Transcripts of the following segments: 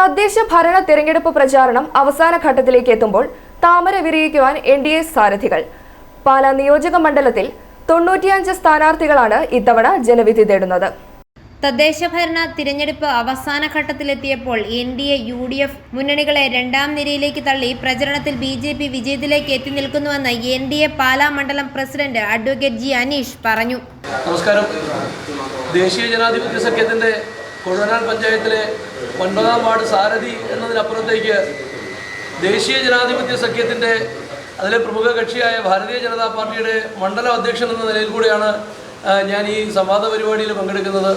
തദ്ദേശ ഭരണ തെരഞ്ഞെടുപ്പ് പ്രചാരണം അവസാന ഘട്ടത്തിലേക്ക് എത്തുമ്പോൾ താമര വിരിയിക്കുവാൻ എൻ ഡി എ സാരഥികൾ. പാലാ നിയോജക മണ്ഡലത്തിൽ തൊണ്ണൂറ്റിയഞ്ച് സ്ഥാനാർത്ഥികളാണ് ഇത്തവണ ജനവിധി തേടുന്നത്. തദ്ദേശഭരണ തിരഞ്ഞെടുപ്പ് അവസാന ഘട്ടത്തിലെത്തിയപ്പോൾ N D A U D F മുന്നണികളെ രണ്ടാം നിരയിലേക്ക് തള്ളി പ്രചരണത്തിൽ ബി ജെ പി വിജയത്തിലേക്ക് എത്തി നിൽക്കുന്നുവെന്ന് എൻ ഡി എ പാലാ മണ്ഡലം പ്രസിഡന്റ് അഡ്വക്കേറ്റ് ജി അനീഷ് പറഞ്ഞു. നമസ്കാരം. ദേശീയ ജനാധിപത്യ സഖ്യത്തിന്റെ കൊഴുവനാൽ പഞ്ചായത്തിലെ ഒൻപതാം വാർഡ് സാരഥി എന്നതിനപ്പുറത്തേക്ക് ദേശീയ ജനാധിപത്യ സഖ്യത്തിന്റെ അതിലെ പ്രമുഖ കക്ഷിയായ ഭാരതീയ ജനതാ പാർട്ടിയുടെ മണ്ഡലം അധ്യക്ഷൻ എന്ന നിലയിൽ കൂടെയാണ് ഞാൻ ഈ സംവാദ പരിപാടിയിൽ പങ്കെടുക്കുന്നത്.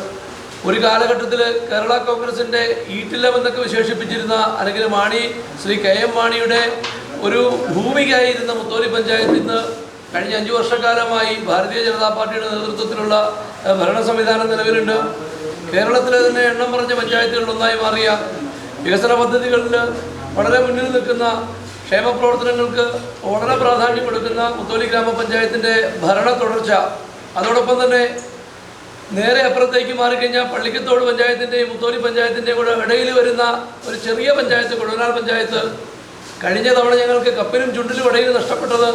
ഒരു കാലഘട്ടത്തിൽ കേരള കോൺഗ്രസിന്റെ ഈട്ടില്ലവെന്നൊക്കെ വിശേഷിപ്പിച്ചിരുന്ന അല്ലെങ്കിൽ മാണി ശ്രീ കെ എം മാണിയുടെ ഒരു ഭൂമികയായിരുന്ന മുത്തോലി പഞ്ചായത്ത് ഇന്ന് കഴിഞ്ഞ അഞ്ചു വർഷക്കാലമായി ഭാരതീയ ജനതാ പാർട്ടിയുടെ നേതൃത്വത്തിലുള്ള ഭരണ സംവിധാനം നിലവിലുണ്ട്. കേരളത്തിലെ തന്നെ എണ്ണം പറഞ്ഞ പഞ്ചായത്തുകളിലൊന്നായി മാറിയ വികസന പദ്ധതികളിൽ വളരെ മുന്നിൽ നിൽക്കുന്ന ക്ഷേമ പ്രവർത്തനങ്ങൾക്ക് വളരെ പ്രാധാന്യം കൊടുക്കുന്ന മുത്തോലി ഗ്രാമപഞ്ചായത്തിന്റെ ഭരണ തുടർച്ച അതോടൊപ്പം തന്നെ നേരെ അപ്പുറത്തേക്ക് മാറിക്കഴിഞ്ഞാൽ പള്ളിക്കത്തോട് പഞ്ചായത്തിന്റെയും മുത്തോലി പഞ്ചായത്തിന്റെയും കൂടെ ഇടയിൽ വരുന്ന ഒരു ചെറിയ പഞ്ചായത്ത് കൊടുവനാൽ പഞ്ചായത്ത് കഴിഞ്ഞ തവണ ഞങ്ങൾക്ക് കപ്പിനും ചുണ്ടിലും ഇടയിൽ നഷ്ടപ്പെട്ടത്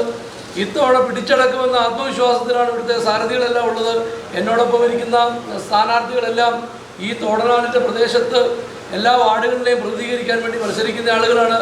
ഇത്തവണ പിടിച്ചടക്കുമെന്ന ആത്മവിശ്വാസത്തിലാണ് ഇവിടുത്തെ സാരഥികളെല്ലാം ഉള്ളത്. എന്നോടൊപ്പം ഇരിക്കുന്ന സ്ഥാനാർത്ഥികളെല്ലാം ഈ തോടനാടിന്റെ പ്രദേശത്ത് എല്ലാ വാർഡുകളിലെയും പ്രതിനിധീകരിക്കാൻ വേണ്ടി മത്സരിക്കുന്ന ആളുകളാണ്.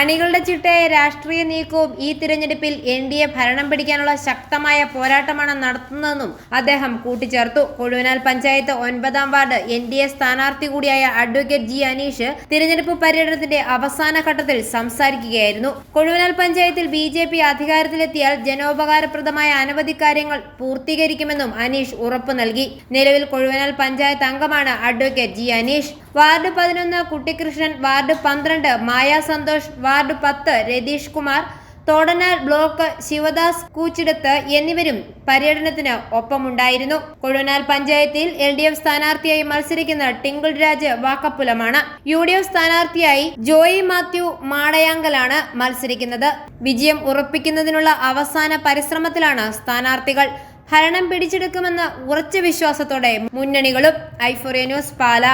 അണികളുടെ ചിട്ടയായ രാഷ്ട്രീയ നീക്കവും ഈ തിരഞ്ഞെടുപ്പിൽ എൻ ഡി എ ഭരണം പിടിക്കാനുള്ള ശക്തമായ പോരാട്ടമാണ് നടത്തുന്നതെന്നും അദ്ദേഹം കൂട്ടിച്ചേർത്തു. കൊഴുവനാൽ പഞ്ചായത്ത് ഒൻപതാം വാർഡ് എൻ ഡി എ സ്ഥാനാർത്ഥി കൂടിയായ അഡ്വക്കേറ്റ് ജി അനീഷ് തിരഞ്ഞെടുപ്പ് പര്യടനത്തിന്റെ അവസാന ഘട്ടത്തിൽ സംസാരിക്കുകയായിരുന്നു. കൊഴുവനാൽ പഞ്ചായത്തിൽ ബി ജെ പി അധികാരത്തിലെത്തിയാൽ ജനോപകാരപ്രദമായ അനവധി കാര്യങ്ങൾ പൂർത്തീകരിക്കുമെന്നും അനീഷ് ഉറപ്പു നൽകി. നിലവിൽ കൊഴുവനാൽ പഞ്ചായത്ത് അംഗമാണ് അഡ്വക്കേറ്റ് ജി അനീഷ്. വാർഡ് പതിനൊന്ന് കുട്ടിക്കൃഷ്ണൻ വാർഡ് പന്ത്രണ്ട് മായ സന്തോഷ് വാർഡ് പത്ത് രതീഷ് കുമാർ തോടനാൽ ബ്ലോക്ക് ശിവദാസ് കൂച്ചിടത്ത് എന്നിവരും പര്യടനത്തിന് ഒപ്പമുണ്ടായിരുന്നു. കൊഴുനാൽ പഞ്ചായത്തിൽ എൽ ഡി എഫ് സ്ഥാനാർത്ഥിയായി മത്സരിക്കുന്ന ടിങ്കിൾ രാജ് വാക്കപ്പുലമാണ്. യു ഡി എഫ് സ്ഥാനാർത്ഥിയായി ജോയി മാത്യു മാടയാങ്കലാണ് മത്സരിക്കുന്നത്. വിജയം ഉറപ്പിക്കുന്നതിനുള്ള അവസാന പരിശ്രമത്തിലാണ് സ്ഥാനാർത്ഥികൾ. ഭരണം പിടിച്ചെടുക്കുമെന്ന ഉറച്ച വിശ്വാസത്തോടെ മുന്നണികളും. Euphoria news Pala.